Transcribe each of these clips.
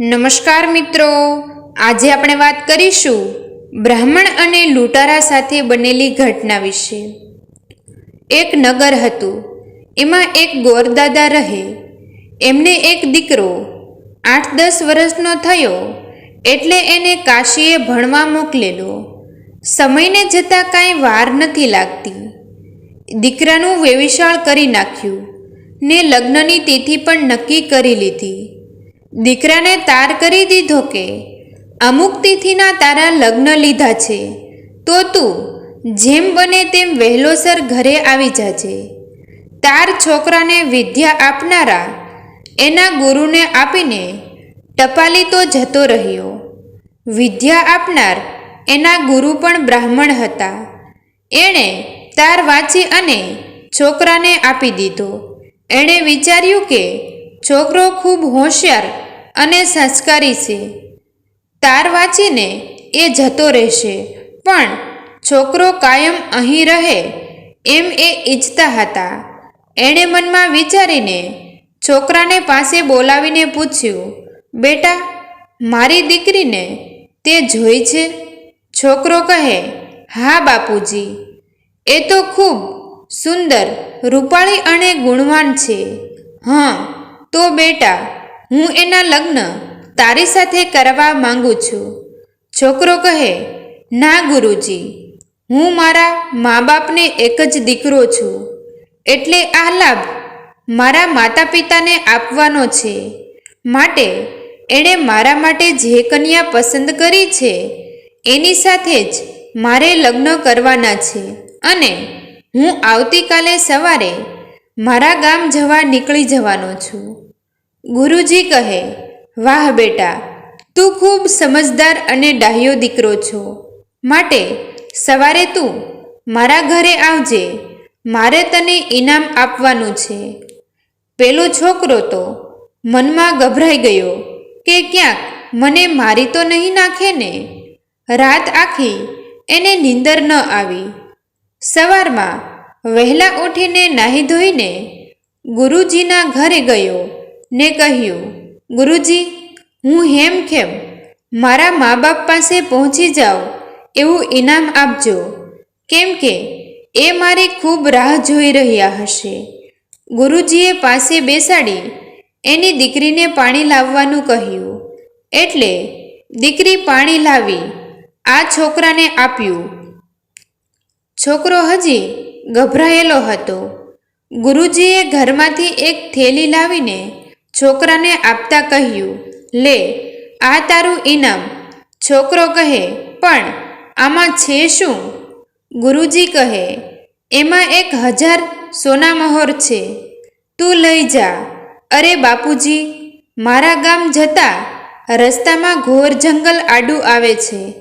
નમસ્કાર મિત્રો. આજે આપણે વાત કરીશું બ્રાહ્મણ અને લૂંટારા સાથે બનેલી ઘટના વિશે. એક નગર હતું. એમાં એક ગોરદાદા રહે. એમને એક દીકરો આઠ દસ વર્ષનો થયો એટલે એને કાશીએ ભણવા મોકલેલો. સમયને જતાં કાંઈ વાર નથી લાગતી. દીકરાનું વેવિશાળ કરી નાખ્યું ને લગ્નની તિથિ પણ નક્કી કરી લીધી. દીકરાને તાર કરી દીધો કે, અમુક તિથિના તારા લગ્ન લીધા છે, તો તું જેમ બને તેમ વહેલોસર ઘરે આવી જાજે. તાર છોકરાને વિદ્યા આપનારા, એના ગુરુને આપીને ટપાલી તો જતો રહ્યો. વિદ્યા આપનાર, એના ગુરુ પણ બ્રાહ્મણ હતા. એણે તાર વાંચી અને છોકરાને આપી દીધો. એણે વિચાર્યું કે છોકરો ખૂબ હોશિયાર અને સંસ્કારી છે. તાર વાંચીને એ જતો રહેશે. પણ છોકરો કાયમ અહીં રહે એમ એ ઈચ્છતા હતા. એણે મનમાં વિચારીને છોકરાને પાસે બોલાવીને પૂછ્યું, બેટા, મારી દીકરીને તે જોઈ છે? છોકરો કહે, હા, બાપુજી. એ તો ખૂબ સુંદર, રૂપાળી અને ગુણવાન છે. હા તો બેટા, હું એના લગ્ન તારી સાથે કરવા માંગુ છું. છોકરો કહે, ના ગુરુજી, હું મારા મા બાપને એક જ દીકરો છું. એટલે આ લાભ મારા માતા પિતાને આપવાનો છે. માટે એણે મારા માટે જે કન્યા પસંદ કરી છે, એની સાથે જ મારે લગ્ન કરવાના છે. અને હું આવતીકાલે સવારે મારા ગામ જવા નીકળી જવાનો છું. ગુરુજી કહે, વાહ બેટા, તું ખૂબ સમજદાર અને ડાહ્યો દીકરો છો. માટે સવારે તું મારા ઘરે આવજે. મારે તને ઇનામ આપવાનું છે. પેલો છોકરો તો મનમાં ગભરાઈ ગયો કે ક્યાંક મને મારી તો નહીં નાખે ને? રાત આખી એને નીંદર ન આવી. સવારમાં વહેલા ઉઠીને નાહી ધોઈને ગુરુજીના ઘરે ગયો ને કહ્યું, ગુરુજી, હું હેમ ખેમ. મારા મા બાપ પાસે પહોંચી જાઉં એવું ઇનામ આપજો. કેમ કે એ મારી ખૂબ રાહ જોઈ રહ્યા હશે. ગુરુજીએ પાસે બેસાડી એની દીકરીને પાણી લાવવાનું કહ્યું. એટલે દીકરી પાણી લાવી આ છોકરાને આપ્યું. છોકરો હજી ગભરાયેલો હતો. ગુરુજીએ ઘરમાંથી એક થેલી લાવીને છોકરાને આપતા કહ્યું, લે, આ તારું ઇનામ. છોકરો કહે, પણ આમાં છે શું? ગુરુજી કહે, એમાં એક હજાર સોના મહોર છે. તું લઈ જા. અરે બાપુજી, મારા ગામ જતા રસ્તામાં ઘોર જંગલ આડું આવે છે.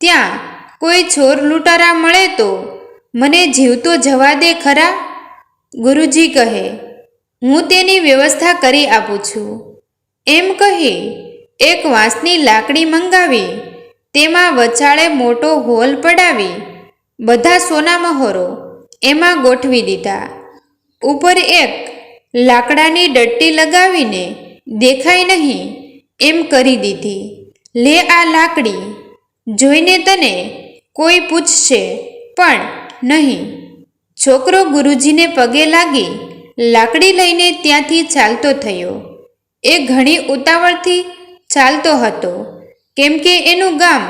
ત્યાં કોઈ ચોર લૂંટારા મળે તો મને જીવતો જવા દે ખરા? ગુરુજી કહે, હું તેની વ્યવસ્થા કરી આપું છું. એમ કહી એક વાંસની લાકડી મંગાવી, તેમાં વચાળે મોટો હોલ પડાવી, બધા સોના મહોરો એમાં ગોઠવી દીધા. ઉપર એક લાકડાની ડટ્ટી લગાવીને દેખાય નહીં એમ કરી દીધી. લે આ લાકડી, જોઈને તને કોઈ પૂછશે, પણ નહીં. છોકરો ગુરુજીને પગે લાગી લાકડી લઈને ત્યાંથી ચાલતો થયો. એ ઘણી ઉતાવળથી ચાલતો હતો, કેમ કે એનું ગામ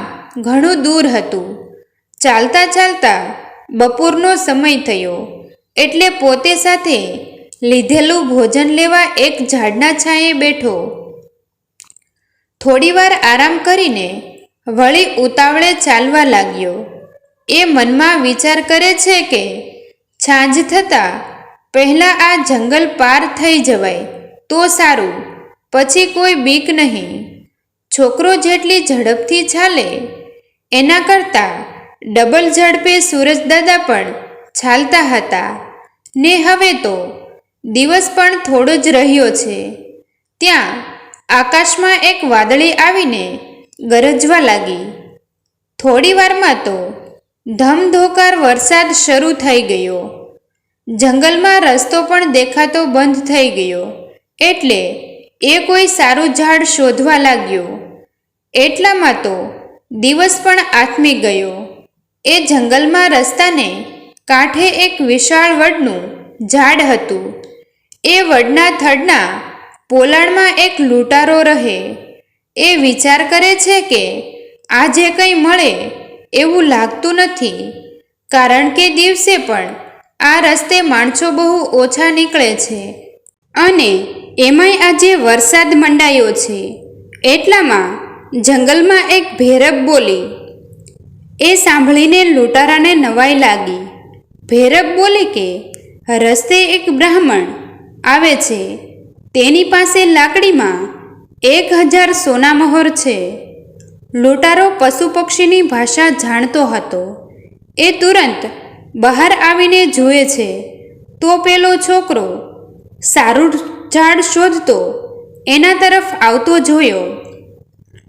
ઘણું દૂર હતું. ચાલતા ચાલતા બપોરનો સમય થયો, એટલે પોતે સાથે લીધેલું ભોજન લેવા એક ઝાડના છાંયે બેઠો. થોડીવાર આરામ કરીને વળી ઉતાવળે ચાલવા લાગ્યો. એ મનમાં વિચાર કરે છે કે છાંજ થતાં પહેલાં આ જંગલ પાર થઈ જવાય, તો સારું. પછી કોઈ બીક નહીં. છોકરો જેટલી ઝડપથી ચાલે, એના કરતાં ડબલ ઝડપે સૂરજદાદા પણ ચાલતા હતા. ને હવે તો દિવસ પણ થોડો જ રહ્યો છે. ત્યાં આકાશમાં એક વાદળી આવીને ગરજવા લાગી. થોડી વારમાં તો ધમધોકાર વરસાદ શરૂ થઈ ગયો. જંગલમાં રસ્તો પણ દેખાતો બંધ થઈ ગયો. એટલે એ કોઈ સારું ઝાડ શોધવા લાગ્યો. એટલામાં તો દિવસ પણ આથમી ગયો. એ જંગલમાં રસ્તાને કાંઠે એક વિશાળ વડનું ઝાડ હતું. એ વડના થડના પોલાણમાં એક લૂંટારો રહે. એ વિચાર કરે છે કે આજે કંઈ મળે એવું લાગતું નથી. કારણ કે દિવસે પણ આ રસ્તે માણસો બહુ ઓછા નીકળે છે. અને એમાંય આજે વરસાદ મંડાયો છે. એટલામાં જંગલમાં એક ભેરબ બોલી, એ સાંભળીને લૂંટારાને નવાઈ લાગી. ભેરબ બોલી કે, રસ્તે એક બ્રાહ્મણ આવે છે. તેની પાસે લાકડીમાં એક હજાર સોનામહોર છે. લૂંટારો પશુ પક્ષીની ભાષા જાણતો હતો. એ તુરંત બહાર આવીને જુએ છે. તો પેલો છોકરો સારું ઝાડ શોધતો એના તરફ આવતો જોયો.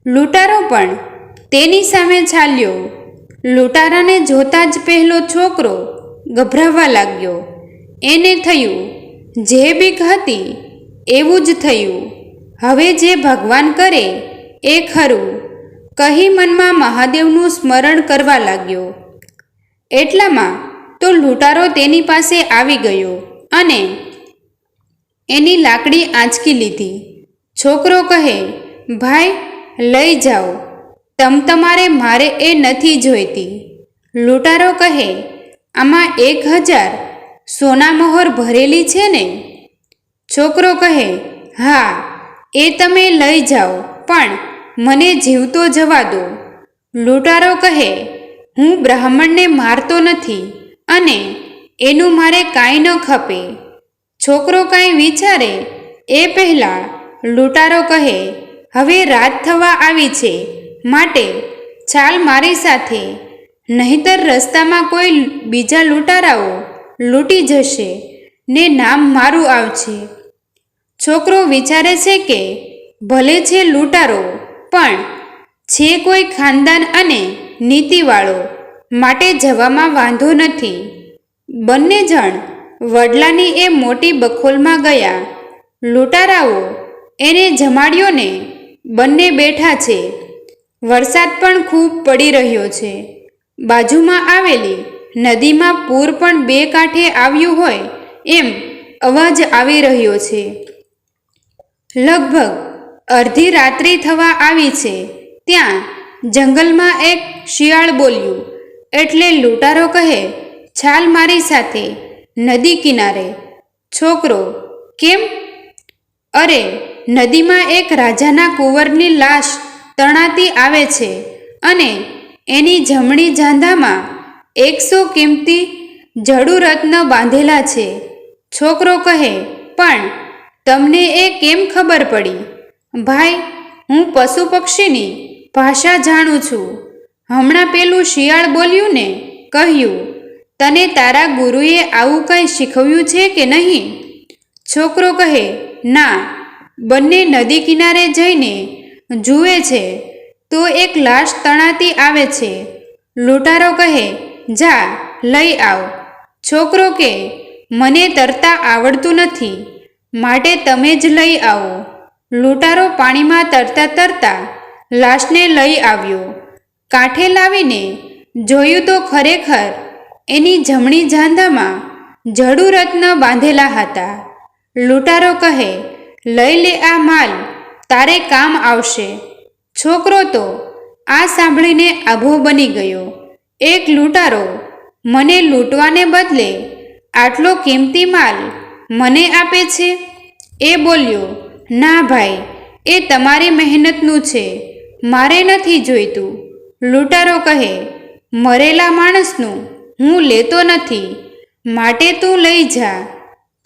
લૂંટારો પણ તેની સામે ચાલ્યો. લૂંટારાને જોતા જ પહેલો છોકરો ગભરાવા લાગ્યો. એને થયું, જે બીક હતી, એવું જ થયું. હવે જે ભગવાન કરે, એ ખરું. કહી મનમાં મહાદેવનું સ્મરણ કરવા લાગ્યો. એટલામાં તો લૂંટારો તેની પાસે આવી ગયો અને એની લાકડી આંચકી લીધી. છોકરો કહે, ભાઈ, લઈ જાઓ. તમ તમારે મારે એ નથી જોઈતી. લૂંટારો કહે, આમાં એક હજાર સોના મહોર ભરેલી છે ને? છોકરો કહે, હા, એ તમે લઈ જાઓ, પણ મને જીવતો જવા દો. લૂંટારો કહે, હું બ્રાહ્મણને મારતો નથી અને એનું મારે કાંઈ ન ખપે. છોકરો કાંઈ વિચારે, એ પહેલાં લૂંટારો કહે, હવે રાત થવા આવી છે, માટે ચાલ મારી સાથે. નહીતર રસ્તામાં કોઈ બીજા લૂંટારાઓ લૂંટી જશે ને નામ મારું આવશે. છોકરો વિચારે છે કે ભલે છે લૂંટારો પણ જે કોઈ ખાનદાન અને નીતિવાળો માટે જવામાં વાંધો નથી. બંને જણ વડલાની એ મોટી બખોલમાં ગયા. લૂંટારાઓ એને જમાડ્યો ને બંને બેઠા છે. વરસાદ પણ ખૂબ પડી રહ્યો છે. બાજુમાં આવેલી નદીમાં પૂર પણ બે કાંઠે આવ્યું હોય એમ અવાજ આવી રહ્યો છે. લગભગ અડધી રાત્રિ થવા આવી છે. ત્યાં જંગલમાં એક શિયાળ બોલ્યું, એટલે લૂંટારો કહે, છાલ મારી સાથે, નદી કિનારે. છોકરો, કેમ? અરે, નદીમાં એક રાજાના કુંવરની લાશ તણાતી આવે છે અને એની જમણી જાંધામાં એકસો કિંમતી જડુ રત્ન બાંધેલા છે. છોકરો કહે, પણ તમને એ કેમ ખબર પડી? ભાઈ, હું પશુ પક્ષીની ભાષા જાણું છું. હમણાં પેલું શિયાળ બોલ્યું ને, કહ્યું, તને તારા ગુરુએ આવું કંઈ શીખવ્યું છે કે નહીં? છોકરો કહે, ના, બંને નદી કિનારે જઈને જુએ છે, તો એક લાશ તણાતી આવે છે. લૂંટારો કહે, જા, લઈ આવ. છોકરો કે, મને તરતા આવડતું નથી, માટે તમે જ લઈ આવો. લૂંટારો પાણીમાં તરતા તરતા લાશને લઈ આવ્યો. કાંઠે લાવીને જોયું તો ખરેખર એની જમણી જાંધામાં જડુરત્ન બાંધેલા હતા. લૂંટારો કહે, લઈ લે આ માલ, તારે કામ આવશે. છોકરો તો આ સાંભળીને આભો બની ગયો. એક લૂંટારો મને લૂંટવાને બદલે આટલો કિંમતી માલ મને આપે છે? એ બોલ્યો ના ભાઈ, એ તમારી મહેનતનું છે, મારે નથી જોઈતું. લૂંટારો કહે, મરેલા માણસનું હું લેતો નથી, માટે તું લઈ જા.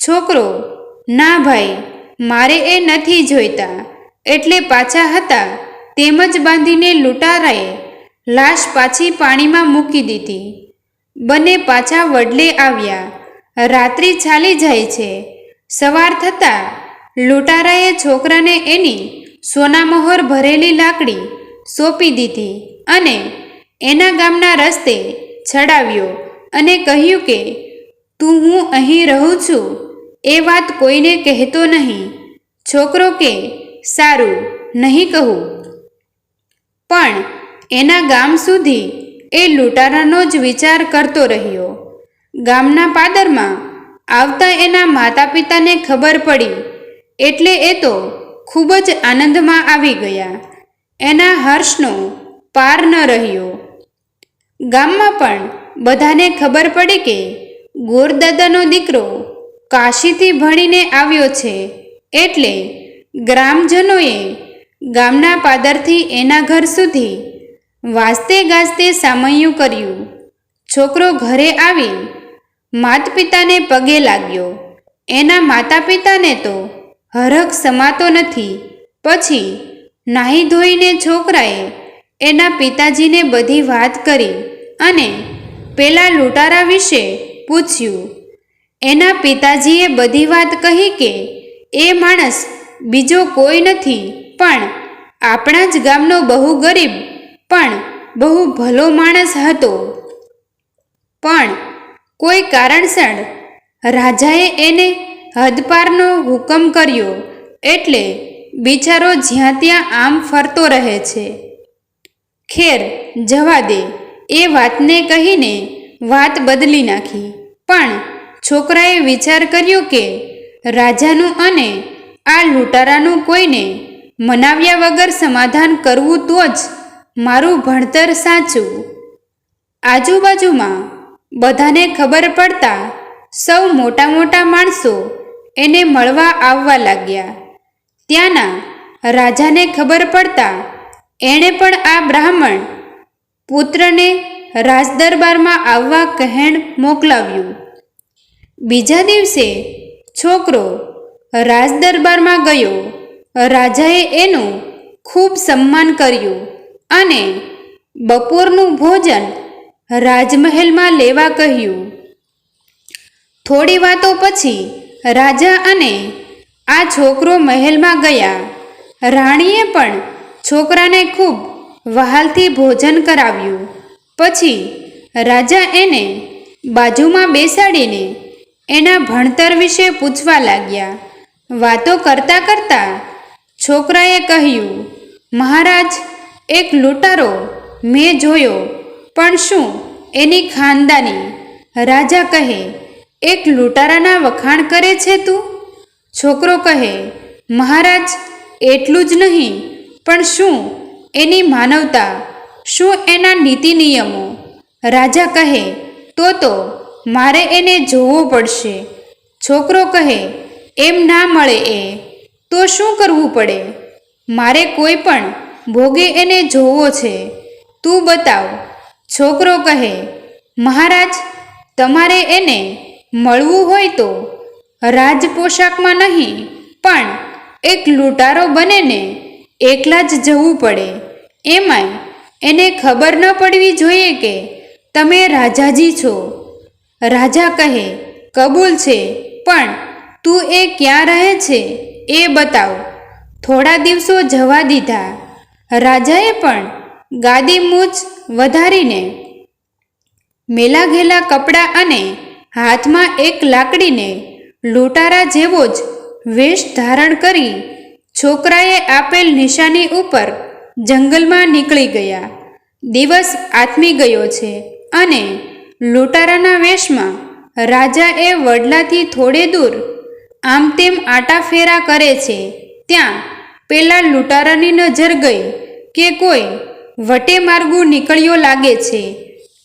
છોકરો, ના ભાઈ, મારે એ નથી જોઈતા, એટલે પાછા હતા, તેમ જ બાંધીને લૂંટારાએ લાશ પાછી પાણીમાં મૂકી દીધી. બંને પાછા વડલે આવ્યા. રાત્રિ ચાલી જાય છે. સવાર થતાં લૂંટારાએ છોકરાને એની સોનામહોર ભરેલી લાકડી સોંપી દીધી અને એના ગામના રસ્તે છડાવ્યો અને કહ્યું કે, તું હું અહીં રહું છું. એ વાત કોઈને કહેતો નહીં. છોકરો કે, સારું, નહીં કહું. પણ એના ગામ સુધી એ લૂંટારાનો જ વિચાર કરતો રહ્યો. ગામના પાદરમાં આવતા એના માતા પિતાને ખબર પડી એટલે એ તો ખૂબ જ આનંદમાં આવી ગયા. એના હર્ષનો પાર ન રહ્યો. ગામમાં પણ બધાને ખબર પડી કે ગોરદાદાનો દીકરો કાશીથી ભણીને આવ્યો છે. એટલે ગ્રામજનોએ ગામના પાદરથી એના ઘર સુધી વાજતે ગાજતે સામૈયું કર્યું. છોકરો ઘરે આવી માત પિતાને પગે લાગ્યો. એના માતા પિતાને તો હરખ સમાતો નથી. પછી નાહી ધોઈને છોકરાએ એના પિતાજીને બધી વાત કરી અને પેલા લૂંટારા વિશે પૂછ્યું. એના પિતાજીએ બધી વાત કહી કે એ માણસ બીજો કોઈ નથી, પણ આપણા જ ગામનો બહુ ગરીબ, પણ બહુ ભલો માણસ હતો. પણ કોઈ કારણસર રાજાએ એને હદપારનો હુકમ કર્યો એટલે બિચારો જ્યાં ત્યાં આમ ફરતો રહે છે. ખેર જવા દે. એ વાતને કહીને વાત બદલી નાખી. પણ છોકરાએ વિચાર કર્યો કે રાજાનું અને આ લૂંટારાનું કોઈને મનાવ્યા વગર સમાધાન કરવું તો જ મારું ભણતર સાચું. આજુબાજુમાં બધાને ખબર પડતા સૌ મોટા મોટા માણસો એને મળવા આવવા લાગ્યા. ત્યાંના રાજાને ખબર પડતા એણે પણ આ બ્રાહ્મણ પુત્રને રાજદરબારમાં આવવા કહેણ મોકલાવ્યું. બીજા દિવસે છોકરો રાજદરબારમાં ગયો. રાજાએ એનું ખૂબ સન્માન કર્યું અને બપોરનું ભોજન રાજમહેલમાં લેવા કહ્યું. થોડી વાતો પછી રાજા અને આ છોકરો મહેલમાં ગયા. રાણીએ પણ છોકરાને ખૂબ વહાલથી ભોજન કરાવ્યું. પછી રાજા એને બાજુમાં બેસાડીને એના ભણતર વિશે પૂછવા લાગ્યા. વાતો કરતાં કરતાં છોકરાએ કહ્યું, મહારાજ, એક લૂંટારો મેં જોયો, પણ શું એની ખાનદાની? રાજા કહે એક લૂંટારાના વખાણ કરે છે તું? છોકરો કહે, મહારાજ, એટલું જ નહીં, પણ શું? એની માનવતા, શું એના નીતિ નિયમો? રાજા કહે, તો તો, મારે એને જોવો પડશે. છોકરો કહે, એમ ના મળે એ, તો શું કરવું પડે? મારે કોઈ પણ ભોગે એને જોવો છે. તું બતાવ. છોકરો કહે, મહારાજ, તમારે એને મળવું હોય તો રાજ પોશાકમાં નહીં, પણ એક લૂંટારો બને ને એકલા જ જવું પડે. એમાંય એને ખબર ન પડવી જોઈએ કે તમે રાજાજી છો. રાજા કહે, કબૂલ છે, પણ તું એ ક્યાં રહે છે એ બતાવ. થોડા દિવસો જવા દીધા. રાજાએ પણ ગાદી મૂછ વધારીને મેલા ઘેલા કપડાં અને હાથમાં એક લાકડીને લૂંટારા જેવો જ વેશ ધારણ કરી છોકરાએ આપેલ નિશાની ઉપર જંગલમાં નીકળી ગયા. દિવસ આથમી ગયો છે અને લૂંટારાના વેશમાં રાજાએ વડલાથી થોડે દૂર આમ તેમ આટાફેરા કરે છે. ત્યાં પેલા લૂંટારાની નજર ગઈ કે કોઈ વટે માર્ગું નીકળ્યો લાગે છે.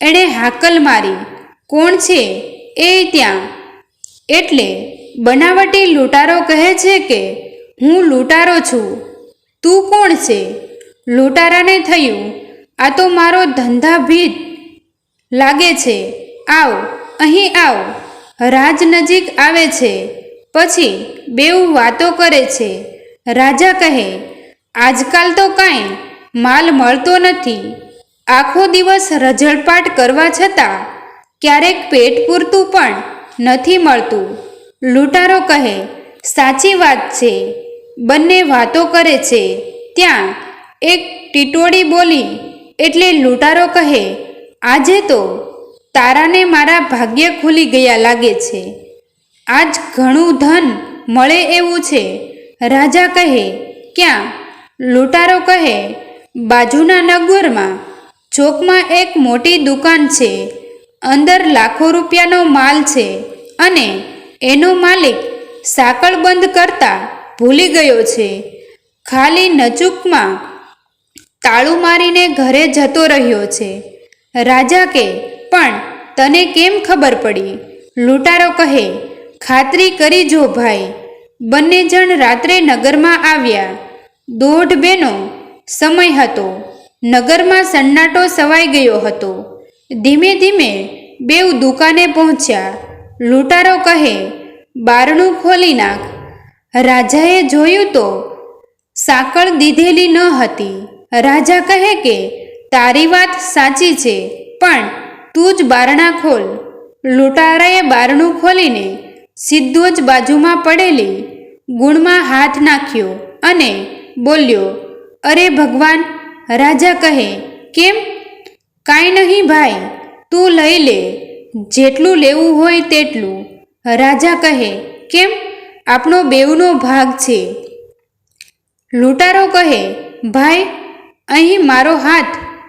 એણે હાકલ મારી. કોણ છે? એ ત્યાં. એટલે બનાવટી લૂંટારો કહે છે કે, હું લૂંટારો છું. તું કોણ છે? લૂંટારાને થયું. આ તો મારો ધંધાભીત લાગે છે. આવ, અહીં આવ. રાજ નજીક આવે છે. પછી બેઉ વાતો કરે છે. રાજા કહે, આજકાલ તો કાંઈ માલ મળતો નથી. આખો દિવસ રઝળપાટ કરવા છતાં ક્યારેક પેટ પૂરતું પણ નથી મળતું. લૂંટારો કહે, સાચી વાત છે. બંને વાતો કરે છે. ત્યાં એક ટીટોળી બોલી, એટલે લૂંટારો કહે, આજે તો તારાને મારા ભાગ્ય ખુલી ગયા લાગે છે. આજ ઘણું ધન મળે એવું છે. રાજા કહે, ક્યાં? લૂંટારો કહે, બાજુના નગરમાં ચોકમાં એક મોટી દુકાન છે. અંદર લાખો રૂપિયાનો માલ છે અને એનો માલિક સાંકળ બંધ કરતા ભૂલી ગયો છે. ખાલી નચૂકમાં તાળું મારીને ઘરે જતો રહ્યો છે. રાજા કે, પણ તને કેમ ખબર પડી? લૂંટારો કહે, ખાતરી કરી જો ભાઈ. બંને જણ રાત્રે નગરમાં આવ્યા. દોઢ બેનો સમય હતો. નગરમાં સન્નાટો સવાઈ ગયો હતો. ધીમે ધીમે બેઉ દુકાને પહોંચ્યા. લૂંટારો કહે, બારણું ખોલી નાખ. રાજાએ જોયું તો સાંકળ દીધેલી ન હતી. રાજા કહે કે, તારી વાત સાચી છે, પણ તું જ બારણા ખોલ. લૂંટારાએ બારણું ખોલીને સીધો જ બાજુમાં પડેલી ગુણમાં હાથ નાખ્યો અને બોલ્યો, અરે ભગવાન, રાજા કહે, કેમ કાંઈ નહીં ભાઈ, તું લઈ લે. જેટલું લેવું હોય તેટલું. રાજા કહે, કેમ? આપણો બેવનો ભાગ છે. લૂંટારો કહે, ભાઈ, અહીં મારો હાથ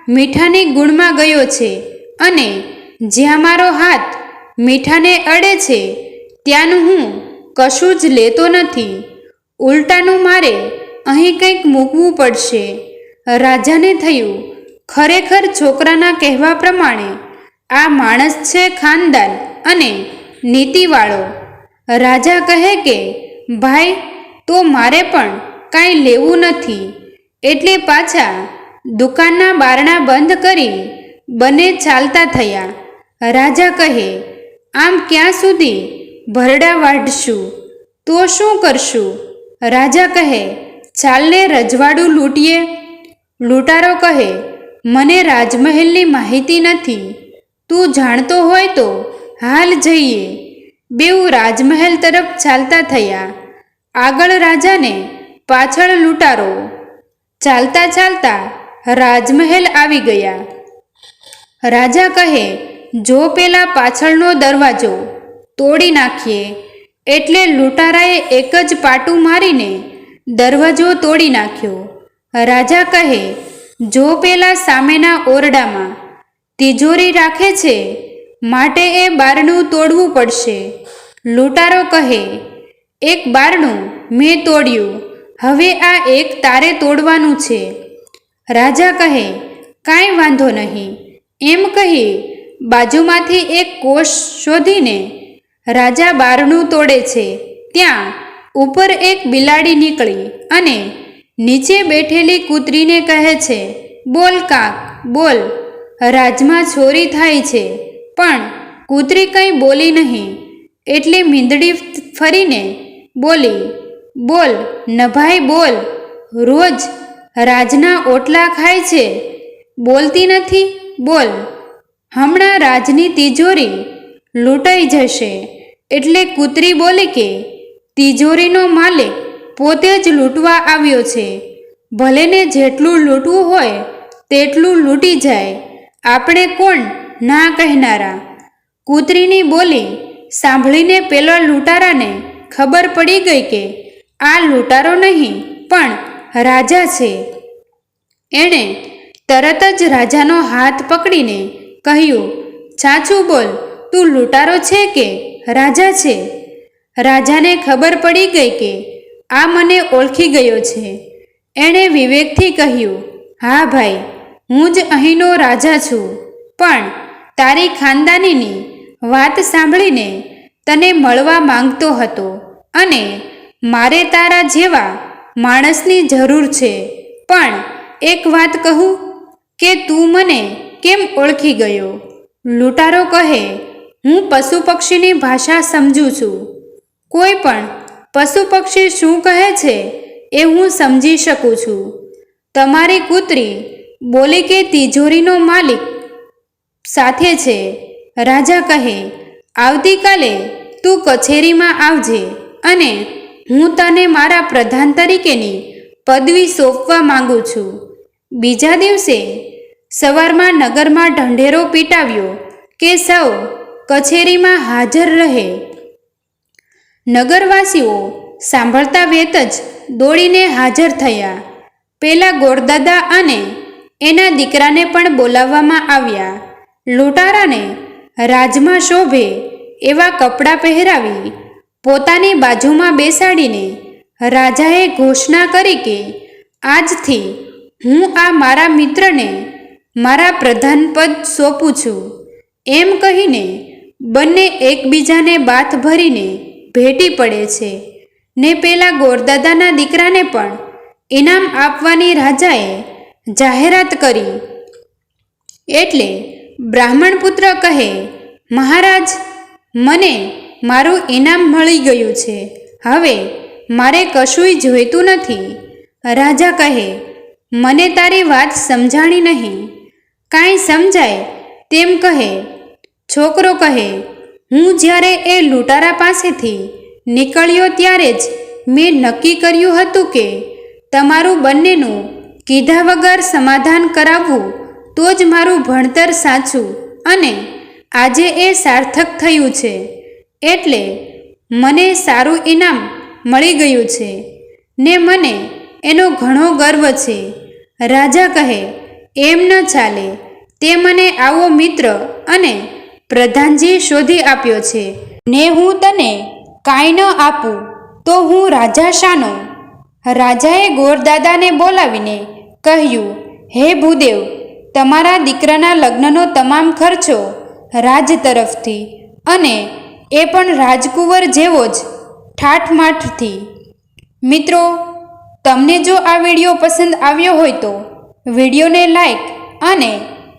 મીઠાની ગુણમાં ગયો છે અને જ્યાં મારો હાથ મીઠાને અડે છે, ત્યાંનું હું કશું જ લેતો નથી. ઉલટાનું મારે અહીં કંઈક મૂકવું પડશે. રાજાને થયું ખરેખર છોકરાના કહેવા પ્રમાણે આ માણસ છે ખાનદાન અને નીતિવાળો. રાજા કહે કે, ભાઈ, તો મારે પણ કાંઈ લેવું નથી. એટલે પાછા દુકાનના બારણા બંધ કરી બંને ચાલતા થયા. રાજા કહે, આમ ક્યાં સુધી? ભરડા વાઢશું. તો શું કરશું? રાજા કહે, ચાલને રજવાડું લૂંટીએ. લૂંટારો કહે મને રાજમહેલની માહિતી નથી. તું જાણતો હોય તો હાલ જઈએ. બેઉ રાજમહેલ તરફ ચાલતા થયા. આગળ રાજાને પાછળ લૂંટારો. ચાલતા ચાલતા રાજમહેલ આવી ગયા. રાજા કહે, જો પેલા પાછળનો દરવાજો તોડી નાખીએ, એટલે લૂંટારાએ એક જ પાટું મારીને દરવાજો તોડી નાખ્યો. રાજા કહે જો પેલા સામેના ઓરડામાં તિજોરી રાખે છે, માટે એ બારણું તોડવું પડશે. લૂંટારો કહે, એક બારણું મેં તોડ્યું, હવે આ એક તારે તોડવાનું છે. રાજા કહે, કાંઈ વાંધો નહીં. એમ કહી બાજુમાંથી એક કોષ શોધીને રાજા બારણું તોડે છે. ત્યાં ઉપર એક બિલાડી નીકળી અને નીચે બેઠેલી કૂતરીને કહે છે, બોલ કાક, બોલ. રાજમાં છોરી થાય છે, પણ કૂતરી કંઈ બોલી નહીં. એટલે મીંદડી ફરીને, બોલી, બોલ, નભાઈ, બોલ. રોજ રાજના ઓટલા ખાય છે. બોલતી નથી, બોલ. હમણાં રાજની તિજોરી લૂંટાઈ જશે. એટલે કૂતરી બોલી કે, તિજોરીનો માલિક પોતે જ લૂંટવા આવ્યો છે. ભલેને જેટલું લૂંટવું હોય, તેટલું લૂંટી જાય. આપણે કોણ? ના કહેનારા. કૂતરીની બોલી સાંભળીને પેલો લૂંટારાને ખબર પડી ગઈ કે આ લૂંટારો નહીં, પણ રાજા છે. એણે તરત જ રાજાનો હાથ પકડીને કહ્યું, ચાચું બોલ, તું લૂંટારો છે કે રાજા છે? રાજાને ખબર પડી ગઈ કે આ મને ઓળખી ગયો છે. એણે વિવેકથી કહ્યું, હા ભાઈ, હું જ અહીંનો રાજા છું. પણ તારી ખાનદાનીની વાત સાંભળીને તને મળવા માંગતો હતો અને મારે તારા જેવા માણસની જરૂર છે. પણ એક વાત કહું, કે તું મને કેમ ઓળખી ગયો? લૂંટારો કહે, હું પશુ પક્ષીની ભાષા સમજું છું. કોઈ પણ પશુ પક્ષી શું કહે છે એ હું સમજી શકું છું. તમારી કૂતરી બોલી કે તિજોરીનો માલિક સાથે છે. રાજા કહે, આવતીકાલે તું કચેરીમાં આવજે અને હું તને મારા પ્રધાન તરીકેની પદવી સોંપવા માંગુ છું. બીજા દિવસે સવારમાં નગરમાં ઢંઢેરો પીટાવ્યો કે સૌ કચેરીમાં હાજર રહે. નગરવાસીઓ સાંભળતા વેત જ દોડીને હાજર થયા. પેલા ગોરદાદા અને એના દીકરાને પણ બોલાવવામાં આવ્યા. લૂંટારાને રાજમાં શોભે એવા કપડાં પહેરાવી પોતાની બાજુમાં બેસાડીને રાજાએ ઘોષણા કરી કે, આજથી હું આ મારા મિત્રને મારા પ્રધાનપદ સોંપું છું. એમ કહીને બંને એકબીજાને બાથ ભરીને ભેટી પડે છે. ને પેલા ગોરદાદાના દીકરાને પણ ઇનામ આપવાની રાજાએ જાહેરાત કરી. એટલે બ્રાહ્મણ પુત્ર કહે, મહારાજ, મને મારું ઇનામ મળી ગયું છે. હવે મારે કશુંય જોઈતું નથી. રાજા કહે, મને તારી વાત સમજાણી નહીં. કાંઈ સમજાય તેમ કહે. છોકરો કહે હું જ્યારે એ લૂંટારા પાસેથી નીકળ્યો ત્યારે જ મેં નક્કી કર્યું હતું કે તમારું બંનેનું કીધા વગર સમાધાન કરાવવું તો જ મારું ભણતર સાચું અને આજે એ સાર્થક થયું છે. એટલે મને સારું ઇનામ મળી ગયું છે. ને મને એનો ઘણો ગર્વ છે. રાજા કહે, એમ ન ચાલે. તે મને આવો મિત્ર અને પ્રધાનજી શોધી આપ્યો છે, ને હું તને કાંઈ ન આપું, તો હું રાજા શાનો? રાજાએ ગોરદાદાને બોલાવીને કહ્યું, હે ભૂદેવ, તમારા દીકરાના લગ્નનો તમામ ખર્ચો રાજ તરફથી અને એ પણ રાજકુંવર જેવો જ ઠાઠમાઠથી. મિત્રો, તમને જો આ વીડિયો પસંદ આવ્યો હોય તો વિડીયોને લાઈક અને